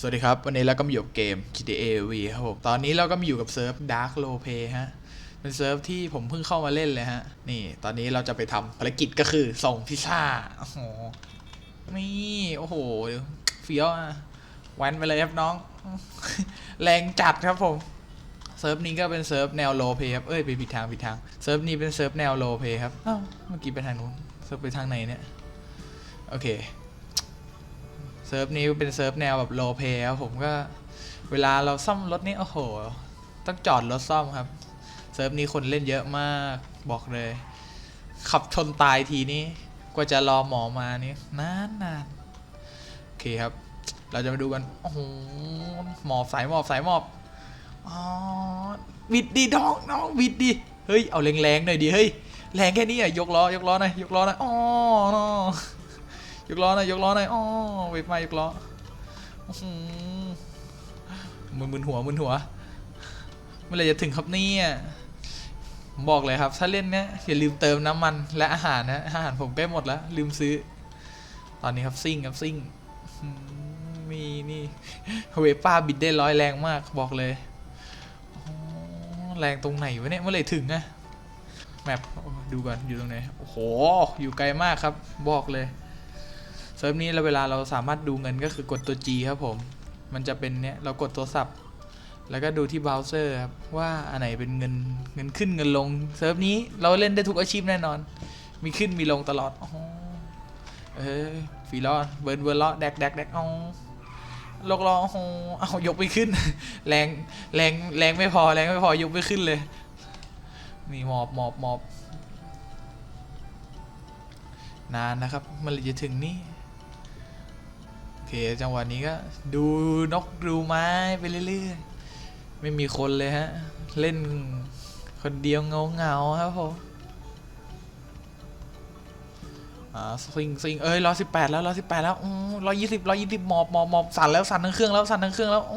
สวัสดีครับ วันนี้เราก็มาอยู่กับเกม GTA V ครับผม ตอนนี้เราก็มาอยู่กับเซิร์ฟ Dark l o p a y ฮะ เป็นเซิร์ฟที่ผมเพิ่งเข้ามาเล่นเลยฮะ นี่ ตอนนี้เราจะไปทำภารกิจก็คือส่งพิซซ่า โอ้โห นี่ โอ้โหเฟี้ยวอะแวันไปเลยครับน้อง แรงจัดครับผม เซิร์ฟนี้ก็เป็นเซิร์ฟแนวโลเพครับ เอ้ยไปผิดทางผิดทาง เซิร์ฟนี้เป็นเซิร์ฟแนวโลเพครับ อ้าว เมื่อกี้ไปทางนู้น เซิร์ฟไปทางไหนเนี่ย โอเค เซิร์ฟนี้เป็นเซิร์ฟแนวแบบโลเพครับผมก็เวลาเราซ่อมรถนี่โอ้โห ต้องจอดรถซ่อมครับ เซิร์ฟนี้คนเล่นเยอะมากบอกเลย ขับชนตายทีนี้กว่าจะรอหมอมานี่นานนานโอเคครับ เราจะมาดูกันโอ้โหหมอบสายหมอบสายหมอบอ๋อวิดดีน้องน้องวิดดีเฮ้ยเอาแรงๆหน่อยดิเฮ้ยแรงแค่นี้อะยกล้อยกล้อหน่อยยกล้อหน่อยอ๋อ ยกล้อหน่อยยกล้อหน่อยอ๋อเวฟมายกล้อมือหมึนมึนหัวมึนหัวเมื่อไรจะถึงครับเนี่ยบอกเลยครับ ถ้าเล่นเนี้ยอย่าลืมเติมน้ำมันและอาหารนะอาหารผมใกล้หมดแล้ว ลืมซื้อ ตอนนี้ครับซิ่งครับซิ่งมีนี่เวป้าบิดได้ร้อยแรงมากบอกเลยแรงตรงไหนวะเนี่ยเมื่อไรถึงอะแมปดูก่อนอยู่ตรงไหนโอ้โหอยู่ไกลมากครับ บอกเลย เซิร์ฟนี้เราเวลาเราสามารถดูเงินก็คือกดตัว G ครับผม มันจะเป็นเนี้ยเรากดโทรศัพท์แล้วก็ดูที่เบราว์เซอร์ครับ ว่าอันไหนเป็นเงินเงินขึ้นเงินลง เซิร์ฟนี้เราเล่นได้ทุกอาชีพแน่นอน มีขึ้นมีลงตลอดอ๋อเอ้ยฟีล้อเบิร์นเบิร์นล้อแดกแดกแดกเอาลกล้อโอ้โหเอายกไม่ขึ้น แรงแรงแรงไม่พอแรงไม่พอยกไม่ขึ้นเลย นี่หมอบหมอบหมอบนานนะครับ มันเลยจะถึงนี่ เคจังหวะนี้ก็ดูนกดูไม้ไปเรื่อยๆ ไม่มีคนเลยฮะ เล่นคนเดียวเงาเงาครับผมอ่าซิงซิงเอ้ยร้อยสิบแปดแล้วร้อยสิบแปดแล้วร้อยยี่สิบร้อยยี่สิบหมอบหมอบหมอบสั่นแล้วสั่นทั้งเครื่องแล้วสั่นทั้งเครื่องแล้วอ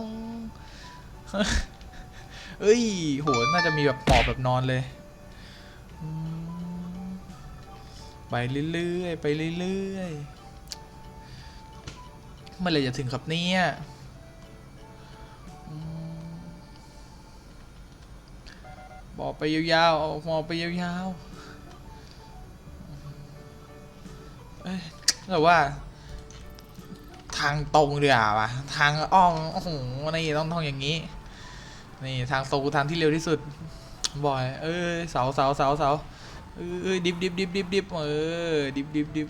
เอ้ยโหน่าจะมีแบบหมอบแบบนอนเลยไปเรื่อยๆไปเรื่อยๆ เมื่อไรจะถึงครับเนี่ยบอกไปยาวๆเอามองไปยาวๆเอ้ยแต่ว่า ทางตรงเดียวาว่ะ ทางอ้อมโอ้โหนี่ต้องต้องอย่างนี้ นี่ทางตรงทางที่เร็วที่สุดบ่อยเอ้ยเสาเสาเสาเสาเอ้ยดิบดิบดิบดิบดิบเออดิบดิบดิบ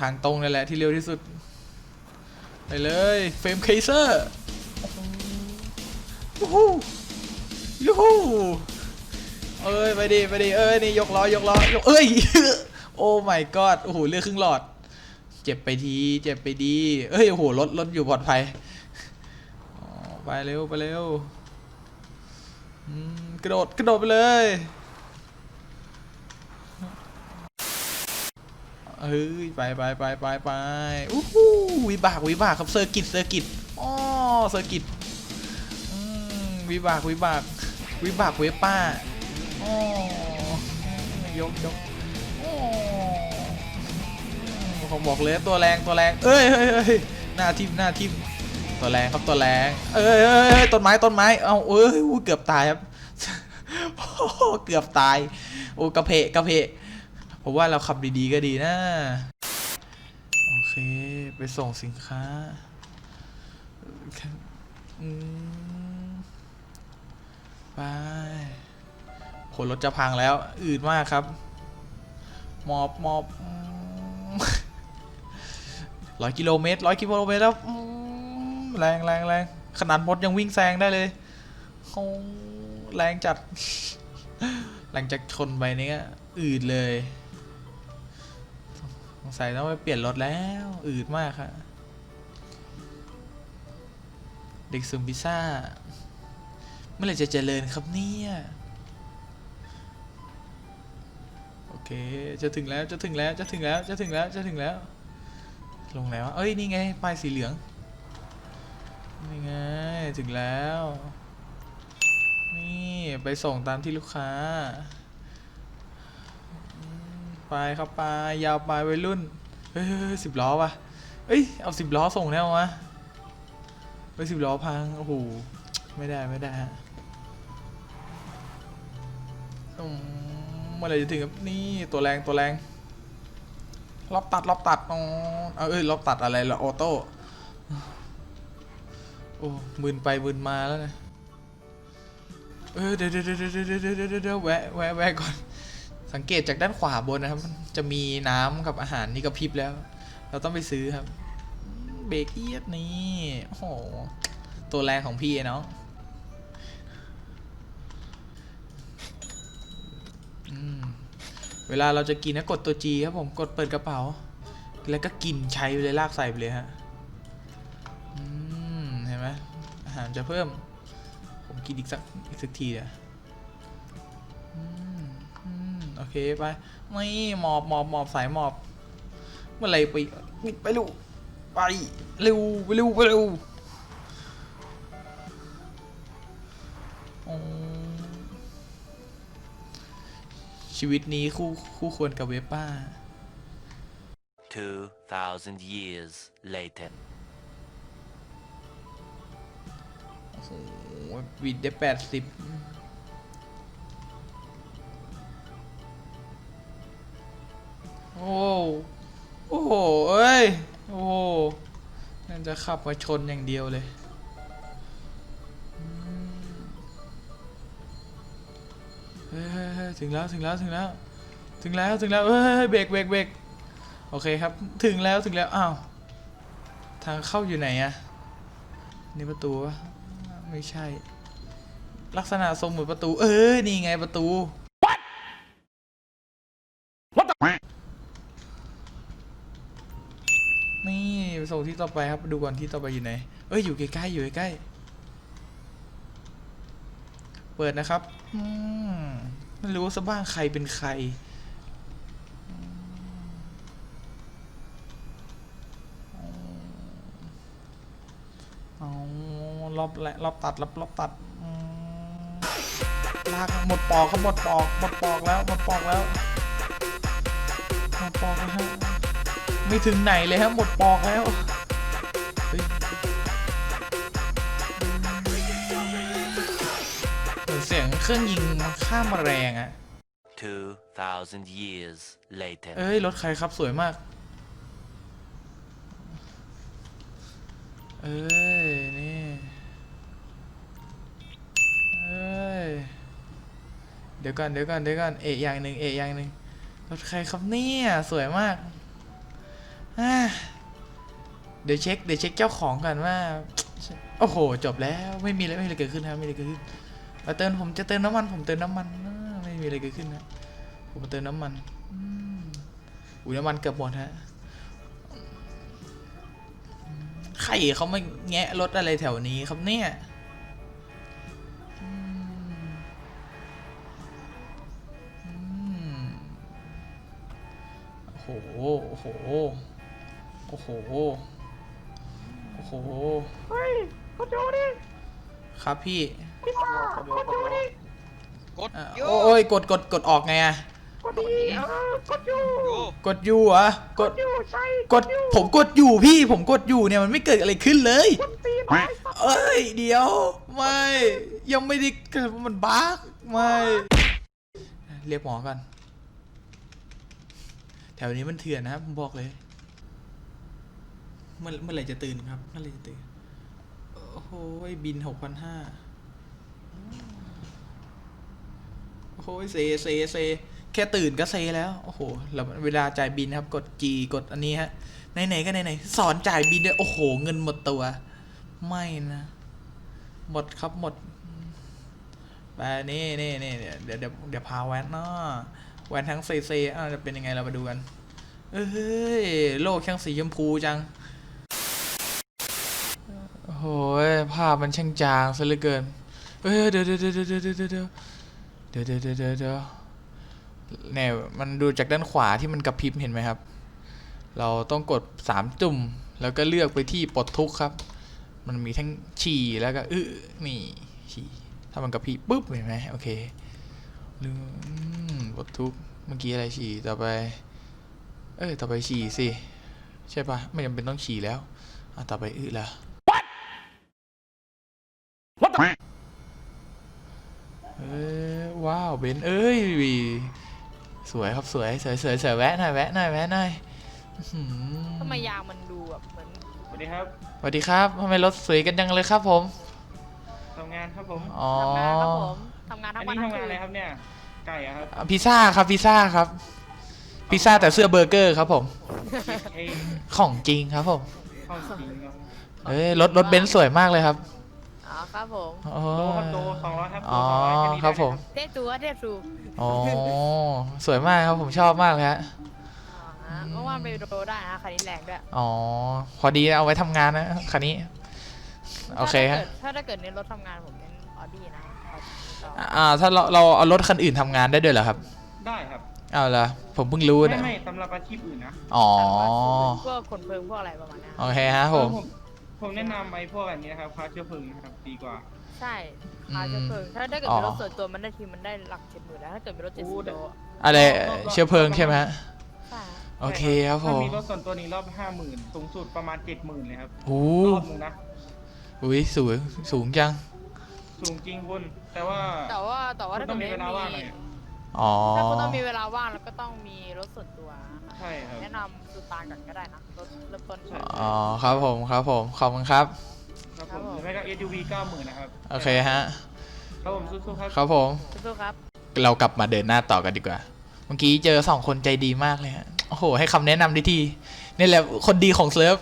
ทางตรงนี่แหละที่เร็วที่สุด ไปเลยเฟรมเคเซอร์ยูฮูยูฮูเอ้ย ไปดิ ไปดิ เอ้ย นี่ยกล้อยกล้อยกเอ้ย โอ้ my god โอ้โหเลือดครึ่งหลอด เจ็บไปที เจ็บไปดี เอ้ย โอ้โหรถรถอยู่ปลอดภัยไปเร็ว ไปเร็วกระโดด กระโดดไปเลย เอ้ยไปไปไปไปไปอู้หูวิบากวิบากครับเซอร์กิตเซอร์กิตอ๋อเซอร์กิตวิบากวิบากวิบากเวป้าอ๋อยกยกอ๋อผมบอกเลยตัวแรงตัวแรงเอ้ยเฮ้ยเฮ้ยหน้าทิมหน้าทิมตัวแรงครับตัวแรงเอ้ยเอ้ยเอ้ยต้นไม้ต้นไม้เอาเอ้ยเกือบตายครับโอ้เกือบตายโอ้กระเพะกระเพะ ผมว่าเราขับดีๆก็ดีนะ โอเค ไปส่งสินค้าไปคนรถจะพังแล้ว อืดมากครับ มอบมอบร้อยกิโลเมตรร้อยกิโลเมตรแล้วแรงแรงแรงขนาดมดยังวิ่งแซงได้เลยโอ้แรงจัด หลังจากชนไปนี่ก็อืดเลย งสัยต้องไปเปลี่ยนรถแล้วอืดมากค่ะ เด็กซุมพิซซ่า เมื่อไหร่จะเจริญครับเนี่ย โอเค จะถึงแล้วจะถึงแล้วจะถึงแล้วจะถึงแล้วจะถึงแล้ว ลงแล้ว เอ้ย นี่ไงป้ายสีเหลือง นี่ไง ถึงแล้ว นี่ ไปส่งตามที่ลูกค้า ไปเขับไปยาวไปวัยรุ่นเฮ้ยสิบล้อวะเอ้ยเอาสิบล้อส่งแล้ววะไปสิบล้อพังโอ้โหไม่ได้ไม่ได้ฮะเมื่อไรจะถึงครับนี่ตัวแรงตัวแรงรอบตัดรอบตัดอ๋อเอาเอ้ยรอบตัดอะไรล่ะออโต้โอ้หมืนไปหมืนมาแล้วนะเออเดี๋ยวเดี๋ยวเดี๋ยวเดี๋ยวเดี๋ยวแวะแวะแวะก่อน สังเกตจากด้านขวาบนนะครับ จะมีน้ำกับอาหารนี่กระพริบแล้ว เราต้องไปซื้อครับ เบรกเอียดนี่โอ้โหตัวแรงของพี่เนาะเวลาเราจะกินนะกดตัว G ครับผมกดเปิดกระเป๋า แล้วก็กินใช้ไปเลยลากใส่ไปเลยฮะเห็นไหมอาหารจะเพิ่ม ผมกินอีกสักอีกสักทีเดียว เคไปไม่หมอบหมอบหมอบสายหมอบ เมื่อไหรไปไปเร็วไปเร็วไปเร็วไปเร็วอ๋อชีวิตนี้คู่คู่ควรกับเวปป้า2,000 years later. โอ้โหวิดได้แปดสิบ โอ้โอ้โหเอ้ย โอ้โหนั่นจะขับมาชนอย่างเดียวเลยเฮ้ยเฮ้ยเฮ้ยถึงแล้วถึงแล้วถึงแล้ว ถึงแล้วถึงแล้วเฮ้ยเฮ้ยเบรกเบรกเบรกโอเคครับ ถึงแล้วถึงแล้ว อ้าว ทางเข้าอยู่ไหนอะนี่ประตูวะไม่ใช่ ลักษณะทรงเหมือนประตู เออ นี่ไงประตู นี่ไปส่งที่ต่อไปครับ ดูก่อนที่ต่อไปอยู่ไหน เอ้ยอยู่ใกล้ๆอยู่ใกล้ๆ เปิดนะครับอืมไม่รู้ซะบ้างใครเป็นใคร เอารอบแหละรอบตัดรอบรอบตัดลากหมดปอกครับหมดปอกหมดปอกแล้วหมดปอกแล้ว ไม่ถึงไหนเลยฮะหมดปอกแล้วเฮ้ยเหมือนเสียงเครื่องยิงมันข้ามมาแรงอะ2,000 years later. เอ้ย รถใครครับสวยมาก เอ้ย นี่ เอ้ย เดี๋ยวก่อนเดี๋ยวก่อนเดี๋ยวก่อน เอะอย่างหนึ่งเอะอย่างหนึ่งรถใครครับเนี่ย สวยมากอ่า เดี๋ยวเช็คเดี๋ยวเช็คเจ้าของกันว่า โอ้โห จบแล้วไม่มีอะไรไม่มีอะไรเกิดขึ้นครับไม่มีอะไรเกิดขึ้นมาเติมผมจะเติมน้ำมัน ผมเติมน้ำมันไม่มีอะไรเกิดขึ้นนะผมมาเติมน้ำมันอุ้ยน้ำมันเกือบหมดฮะใครเขาไมาแงะรถอะไรแถวนี้ครับเนี่ยโอ้โหโอ้โห โอ้โห โอ้โห เฮ้ยกดดูดิครับพี่พี่ซ่ากดดูดิกดอะโยโอ้ยกดกดกดออกไงอะกดดีเออกดอยู่โยกดอยู่เหรอะกด อยู่ใช่กดผมกดอยู่พี่ ผมกดอยู่เนี่ยมันไม่เกิดอะไรขึ้นเลยกดตีน้อยสักเอ้ย เดี๋ยว ไม่ ยังไม่ได้เกิดมันบ้าไม่ เรียกหมอกันแถวนี้มันเถื่อนนะครับผมบอกเลย เมื่อเมื่อไหร่จะตื่นครับเมื่อไหร่จะตื่นโอ้โหบินหกพันห้าโอ้โหเซเซเซแค่ตื่นก็เซแล้วโอ้โหแล้วเวลาจ่ายบินครับ กด G กดอันนี้ฮะไหนๆก็ไหนๆสอนจ่ายบินด้วยโอ้โห เงินหมดตัว ไม่นะ หมดครับหมดไปนี่นี่นี่เดี๋ยวเดี๋ยวเดี๋ยวเดี๋ยวพาแวนเนาะแวนทั้งเซเซอะจะเป็นยังไงเรามาดูกัน เอ้ยโลกช่างสีชมพูจัง โอ้โหยภาพมันช่างจางซะเหลือเกินเอ้ยเดี๋ยวเดี๋ยวเดี๋ยวเดี๋ยวเดี๋ยวเดี๋ยวเดี๋ยวเดี๋ยวเดี๋ยวเดี๋ยวเดี๋ยวเดี๋ยวเนี่ยมันดูจากด้านขวาที่มันกระพริบเห็นไหมครับ เราต้องกดสามจุ่มแล้วก็เลือกไปที่ปลดทุกข์ครับ มันมีทั้งฉี่แล้วก็อื้อนี่ฉี่ถ้ามันกระพริบปุ๊บเห็นไหมโอเคลืมปลดทุกข์เมื่อกี้อะไรฉี่ต่อไป เอ้ยต่อไปฉี่สิใช่ปะไม่จำเป็นต้องฉี่แล้วอะต่อไปอึละ เอ้ยว้าวเบนเอ้ยสวยครับสวยสวยสวยสวยแวะหน่อยแวะหน่อยแวะหน่อยอื้อหือทำไมยางมันดูแบบเหมือนสวัสดีครับสวัสดีครับทำไมรถสวยกันจังเลยครับผมทำงานครับผมอ๋อทำงานครับผมทำงานอัทั้นงวันนี้ทั้งทำงานคือะไรนครับเนี่ย ไก่อะครับอะพิซซ่าครับพิซซ่าครับพิซซ่าแต่เสื้อเบอร์เกอร์ครับผมเอ้ยของจริงครับผม ข้าวจริงครับเอ้ยรถรถเบนซ์สวยมากเลยครับ อ๋อครับผมอ๋อโตครับโตสองร้อยครับอ๋อโตสองร้อยแนี้ครับผมเทตูว่าเทตูอ๋อสวยมากครับผมชอบมากเลยฮะอ๋อเมื่อวานไปโดได้นะคันนี้แรงด้วยอ๋อพอดีเอาไว้ทำงานนะคันนี้โอเคฮะถ้าถ้าเกิดในรถทำงานผมเป็นออดี้นะอ่าถ้าเราเราเอารถคันอื่นทำงานได้ด้วยเหรอครับได้ครับเอาละผมเพิ่งรู้ไม่นะไม่สำหรับอาชีพอื่นนะอ๋อพวกขนเพลิงพวกอะไรประมาณเนี้ยโอเคฮะผม เออ ผมแนะนำไอ้พวกอันนี้นะครับคาเชื้อเพลิงนะครับดีกว่า ใช่คาร์เชื้อเพลิงถ้าถ้าเกิดเป็นรถส่วนตัวมันได้ทีมันได้หลักเจ็ดหมื่นแล้วถ้าเกิดเป็นรถเจ็ดสิบโลอะไรเชื้อเพลิงใช่ไหมฮะใช่โอเคครับผถ้ามมีรถส่วนตัวนี้รอบห้าหมื่นสูงสุดประมาณเจ็ดหมื่นเลยครับโอ้รอบหนึงนะอุ้ยสูงสูงจัง สูงจริงคุณแต่ว่า แต่ว่าแต่ว่าคุณถ้าต้เกิอดงมีไม่เวลาว่างหน่มีอย อ๋อ ถ้าคุณต้องมีเวลาว่างแล้วก็ต้องมีรถส่วนตัวนะคะใช่ครับ แนะนำซูตานก่อนก็ได้นะรถเริ่มต้นใช่ อ๋อครับผมครับผม ขอบคุณครับ ครับครัผบมผมหรือไม่ก็ SUV เก้าหมื่นนะครับโอเคฮะ ครับผมสู้ๆครับ ครับผม สู้ๆครับ เรากลับมาเดินหน้าต่อกันดีกว่า เมื่อกี้เจอสองคนใจดีมากเลยฮะ โอ้โห ให้คำแนะนำดีทีนี่แหละคนดีของเซิร์ฟ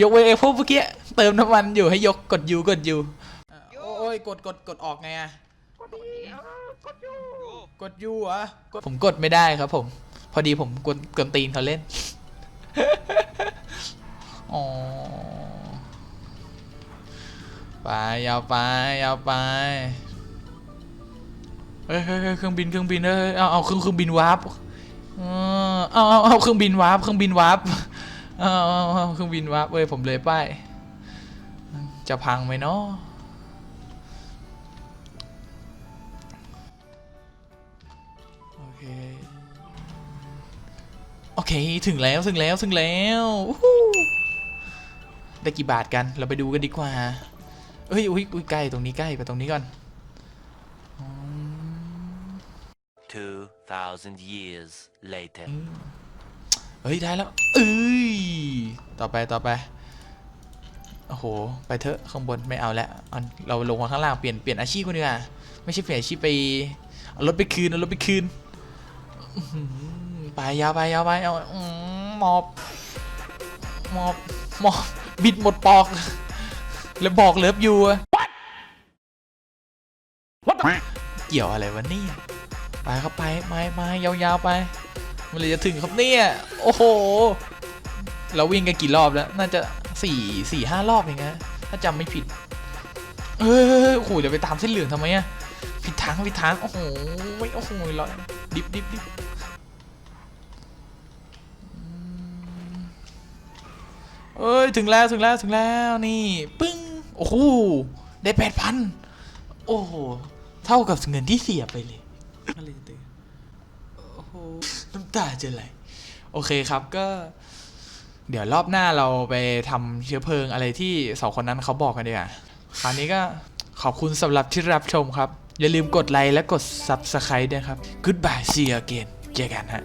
ยกเว้นไอ้พวกเมื่อกี้ เติมน้ำมันอยู่ให้ยกกดยูกดยูโอ้ยกดกดกดออกไงอะ กดดีเออกดอยู่กดยูเหรอะผมกดไม่ได้ครับผม พอดีผมกดกวนตีนเขาเล่น อ๋อ ไปยาวไปยาวไปเฮ้ยเฮ้ยเฮ้ยเครื่องบินเครื่องบินเอ้ยเอาเอาเครื่องเครื่องบินวาร์ปเออเอาเอาเอาเครื่องบินวาร์ปเครื่องบินวาร์ปเอาเอาเอาเครื่องบินวาร์ปเว้ยผมเลยป้ายจะพังไหมเนาะ เคถึงแล้วถึงแล้วถึงแล้วอู้หูได้กี่บาทกันเราไปดูกันดีกว่าเอ้ยอุ้ยอุ้ยใกล้ตรงนี้ใกล้ไปตรงนี้ก่อนอืม2,000 years later. เฮ้ยได้แล้วเอ้ยต่อไปต่อไปโอ้โหไปเถอะข้างบนไม่เอาแล้วเอาเราลงมาข้างล่างเปลี่ยนเปลี่ยนอาชีพกันดีกว่าไม่ใช่เปลี่ยนอาชีพไปเอารถไปคืนเอารถไปคืนอื้อหือ ไปยาวไปยาวไปเอาอื้อหมอบหมอบหมอบบิดหมดปอก แล้วบอกเลิฟยูอะเกี่ยวอะไรวะเนี่ยไปเข้าไปไม้ไม้ยาวๆไปมันเลยจะถึงครับเนี่ยโอ้โหเราวิ่งกันกี่รอบแล้ว น่าจะสี่สี่ห้ารอบเองนะถ้าจำไม่ผิด เอ้ยโอ้โหเดี๋ยวไปตามเส้นเหลืองทำไมอะผิดทางผิดทางโอ้โหไม่โอ้โหลอยดิบดิบดิบอืม เอ้ยถึงแล้วถึงแล้วถึงแล้วนี่ปึ้งโอ้โหได้แปดพันโอ้โหเท่ากับเงินที่เสียไปเลยอะไรตื่นโอ้โหน้ำตาจะไหลโอเคครับก็ เดี๋ยวรอบหน้าเราไปทำเชื้อเพลิงอะไรที่สองคนนั้นเขาบอกกันดีกว่าคราวนี้ก็ขอบคุณสำหรับที่รับชมครับ อย่าลืมกดไลค์และกด Subscribe ด้วยครับ Goodbye see you again เจอกันฮะ